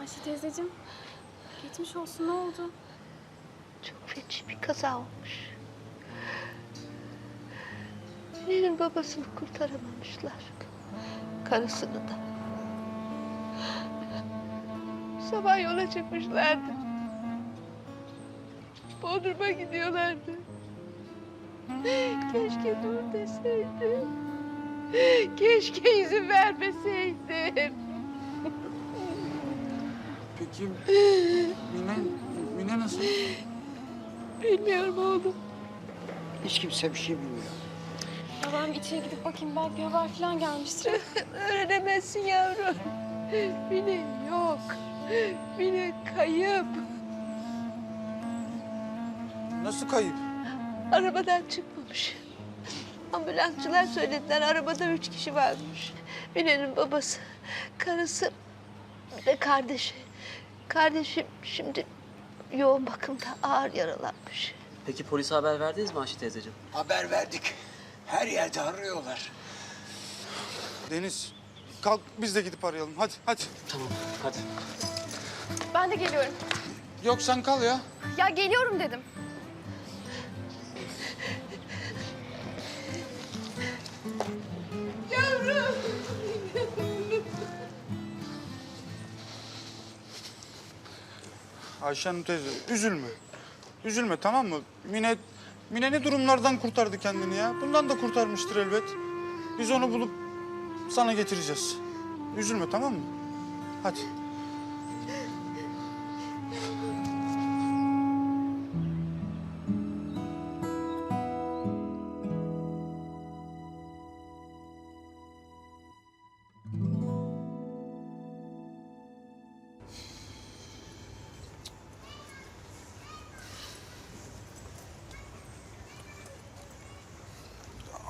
Ayşe teyzeciğim. Geçmiş olsun ne oldu? Çok feci bir kaza olmuş. Benim babasını kurtaramamışlar. Karısını da. Sabah yola çıkmışlardı. Bodrum'a gidiyorlardı. Keşke dur deseydim. Keşke izin vermeseydim. Peki Mine, Mine nasıl? Bilmiyorum oğlum. Hiç kimse bir şey bilmiyor. Ya ben bir içeri gidip bakayım belki bir haber falan gelmiştir. Öğrenemezsin yavrum. Mine yok. Mine kayıp. Nasıl kayıp? Arabadan çıkmamış. Ambulansçılar söylediler arabada üç kişi varmış. Mine'nin babası, karısı bir de kardeşi. Kardeşim şimdi yoğun bakımda ağır yaralanmış. Peki polise haber verdiniz mi Ayşe teyzeciğim? Haber verdik. Her yerde arıyorlar. Deniz, kalk biz de gidip arayalım. Hadi, hadi. Tamam, hadi. Ben de geliyorum. Yok sen kal ya. Ya geliyorum dedim. Ayşe teyze, üzülme. Üzülme tamam mı? Mine, Mine ne durumlardan kurtardı kendini ya? Bundan da kurtarmıştır elbet. Biz onu bulup sana getireceğiz. Üzülme tamam mı? Hadi.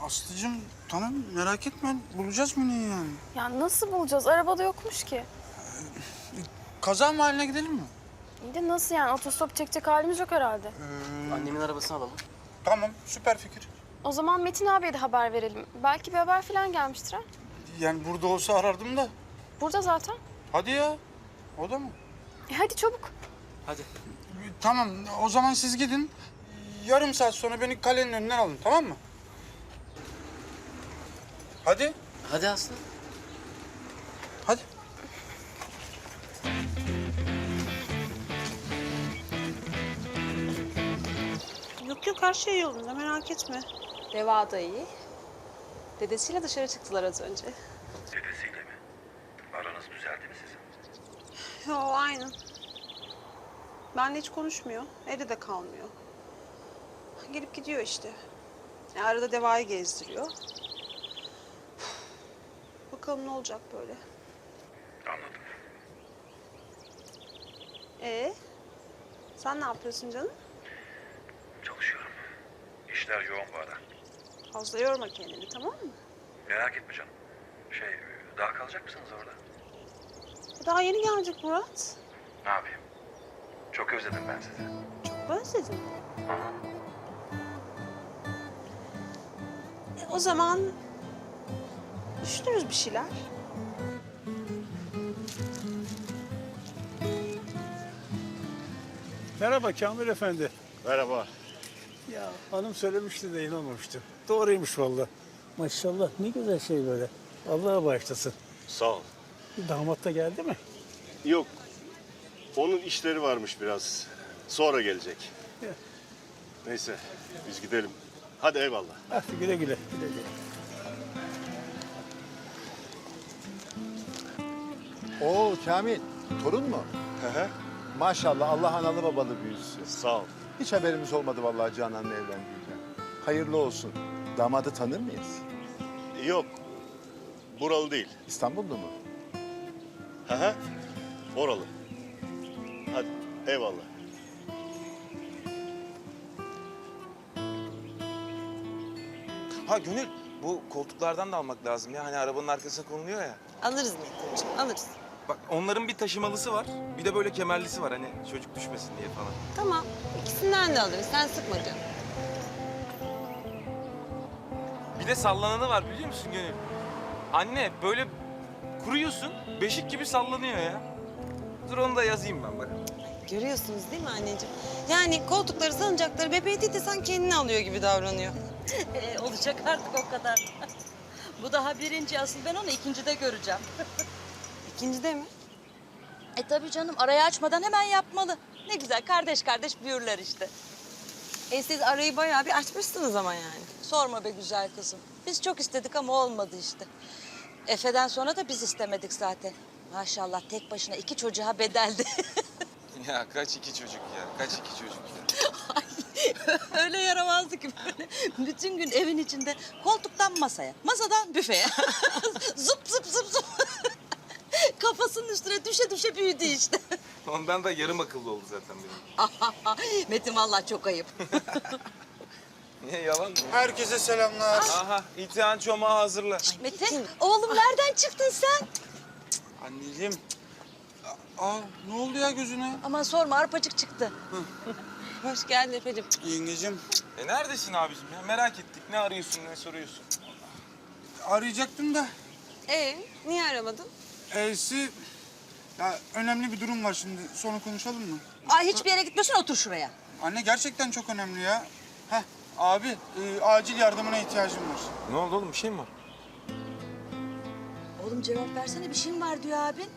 Aslıcığım tamam merak etme. Bulacağız Mine'yi yani. Ya nasıl bulacağız? Arabada yokmuş ki. Kaza mahalline gidelim mi? İyi de nasıl yani? Otostop çekecek halimiz yok herhalde. Annemin arabasını alalım. Tamam süper fikir. O zaman Metin abiye de haber verelim. Belki bir haber falan gelmiştir ha. Yani burada olsa arardım da. Burada zaten. Hadi ya. O da mı? E hadi çabuk. Hadi. Tamam o zaman siz gidin. Yarım saat sonra beni kalenin önünden alın tamam mı? Hadi. Hadi Aslı. Hadi. Yok yok her şey yolunda merak etme. Deva da iyi. Dedesiyle dışarı çıktılar az önce. Dedesiyle mi? Aranız düzeldi mi sizin? Yo aynı. Benle hiç konuşmuyor. Evde de kalmıyor. Gelip gidiyor işte. Yani arada Deva'yı gezdiriyor. Bakalım ne olacak böyle. Anladım. Ee, sen ne yapıyorsun canım? Çalışıyorum. İşler yoğun bu ara. Fazla yorma kendini tamam mı? Merak etme canım. Şey, daha kalacak mısınız orada? Daha yeni gelecek Murat. Ne yapayım? Çok özledim ben sizi. Çok özledim. E, o zaman düşünürüz bir şeyler. Merhaba Kamil Efendi. Merhaba. Ya hanım söylemişti de inanmamıştım. Doğruymuş vallahi. Maşallah ne güzel şey böyle. Allah'a bağışlasın. Sağ ol. Damat da geldi mi? Yok. Onun işleri varmış biraz. Sonra gelecek. Ya. Neyse biz gidelim. Hadi eyvallah. Hadi güle güle. güle, güle. Oo Kamil, torun mu? Hı hı. Maşallah Allah analı babalı büyüsün. Sağ ol. Hiç haberimiz olmadı vallahi Canan'la evlendiğinden. Hayırlı olsun. Damadı tanır mıyız? Yok. Buralı değil. İstanbullu mu? Hı hı. Oralı. Hadi eyvallah. Ha Gönül, bu koltuklardan da almak lazım ya. Hani arabanın arkasına konuluyor ya. Alırız Metin'ciğim alırız. Bak onların bir taşımalısı var, bir de böyle kemerlisi var. Hani çocuk düşmesin diye falan. Tamam ikisinden de alırız sen sıkma canım. Bir de sallananı var biliyor musun Gönül? Anne böyle kuruyorsun, beşik gibi sallanıyor ya. Dur onu da yazayım ben bak. Görüyorsunuz değil mi anneciğim? Yani koltukları, salıncakları bebeği değil de sen kendini alıyor gibi davranıyor. Ee, olacak artık o kadar. Bu daha birinci asıl ben onu ikincide göreceğim. İkincide mi? E tabii canım arayı açmadan hemen yapmalı. Ne güzel kardeş kardeş büyürler işte. E siz arayı bayağı bir açmışsınız ama yani. Sorma be güzel kızım. Biz çok istedik ama olmadı işte. Efe'den sonra da biz istemedik zaten. Maşallah tek başına iki çocuğa bedeldi. Ya kaç iki çocuk ya, kaç iki çocuk ya. Öyle yaramazdı ki böyle. Bütün gün evin içinde koltuktan masaya, masadan büfeye. düşe büyüdü işte. Ondan da yarım akıllı oldu zaten benim. Metin vallahi çok ayıp. Niye yalan mı? Herkese selamlar. Aha, itihan çomağı hazırla. Metin, oğlum nereden çıktın sen? Anneciğim. Aa, ne oldu ya gözüne? Aman sorma arpacık çıktı. Hoş geldin Efe'cim. Yengecim E neredesin abicim ya? Merak ettik. Ne arıyorsun, ne soruyorsun? arayacaktım da. Ee, niye aramadın? E'si... Ya önemli bir durum var şimdi. Sonra konuşalım mı? Ay hiçbir yere gitmiyorsun otur şuraya. Anne gerçekten çok önemli ya. Heh abi e, acil yardımına ihtiyacım var. Ne oldu oğlum? Bir şey mi var? Oğlum cevap versene bir şeyim var diyor abin.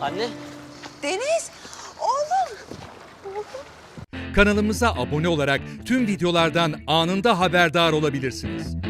Anne. Deniz, oğlum. Kanalımıza abone olarak tüm videolardan anında haberdar olabilirsiniz.